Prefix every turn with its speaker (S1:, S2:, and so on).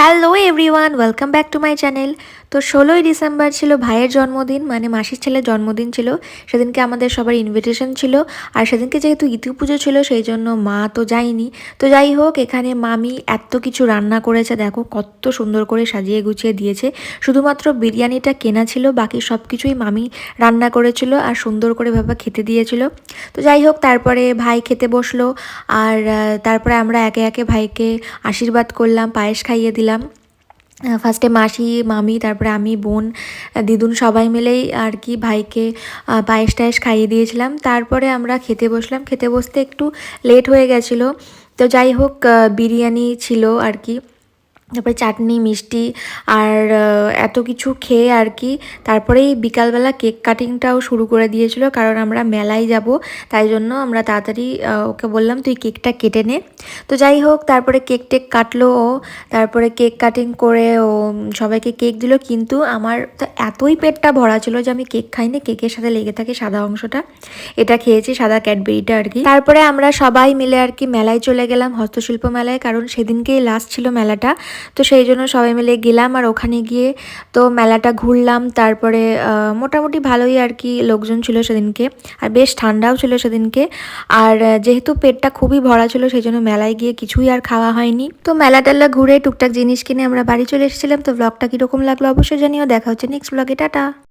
S1: Hello everyone welcome back to my channel তো ষোলোই December ছিল ভাইয়ের জন্মদিন মানে মাসির ছেলের জন্মদিন ছিল। সেদিনকে আমাদের সবার ইনভিটেশন ছিল। আর সেদিনকে যেহেতু ইতি পুজো ছিল, সেই জন্য মা তো যায়নি। তো যাই হোক, এখানে মামি এত কিছু রান্না করেছে, দেখো কত সুন্দর করে সাজিয়ে গুছিয়ে দিয়েছে। শুধুমাত্র বিরিয়ানিটা কেনা ছিল, বাকি সব কিছুই মামি রান্না করেছিল আর সুন্দর করে ভাবে খেতে দিয়েছিল। তো যাই হোক, তারপরে ভাই খেতে বসল। আর তারপরে আমরা একে একে ভাইকে আশীর্বাদ করলাম, পায়েস খাইয়ে দিলাম। ফার্স্টে মাসি, মামি, তারপরে আমি, বোন দিদুন সবাই মিলেই আর কি ভাইকে পায়েস টায়েস খাইয়ে দিয়েছিলাম। তারপরে আমরা খেতে বসলাম। খেতে বসতে একটু লেট হয়ে গেছিল। তো যাই হোক বিরিয়ানি ছিল আর কি। তারপরে চাটনি, মিষ্টি আর এত কিছু খেয়ে আর কি। তারপরেই বিকালবেলা কেক কাটিংটাও শুরু করে দিয়েছিল, কারণ আমরা মেলায় যাব। তাই জন্য আমরা তাড়াতাড়ি ওকে বললাম, তুই কেকটা কেটে নে। তো যাই হোক, তারপরে কেক টেক কাটলো ও। তারপরে কেক কাটিং করে ও সবাইকে কেক দিল। কিন্তু আমার তো এতই পেটটা ভরা ছিল যে আমি কেক খাইনি, কেকের সাথে লেগে থাকে সাদা অংশটা। এটা খেয়েছি, সাদা ক্যাডবেরিটা আর কি। তারপরে আমরা সবাই মিলে আর কি মেলায় চলে গেলাম, হস্তশিল্প মেলায়, কারণ সেদিনকেই লাস্ট ছিল মেলাটা। তো সেই জন্য সবাই মিলে গেলাম আর ওখানে গিয়ে তো মেলাটা ঘুরলাম। তারপরে মোটামুটি ভালোই আর কি লোকজন ছিল সেদিনকে আর বেশ ঠান্ডাও ছিল সেদিনকে। আর যেহেতু পেটটা খুবই ভরা ছিল সেই জন্য মেলায় গিয়ে কিছুই আর খাওয়া হয়নি। তো মেলা টেলা ঘুরে টুকটাক জিনিস কিনে আমরা বাড়ি চলে এসেছিলাম। তো ব্লগটা কীরকম লাগল অবশ্যই জানিও। দেখা হচ্ছে নেক্সট ব্লগে টাটা!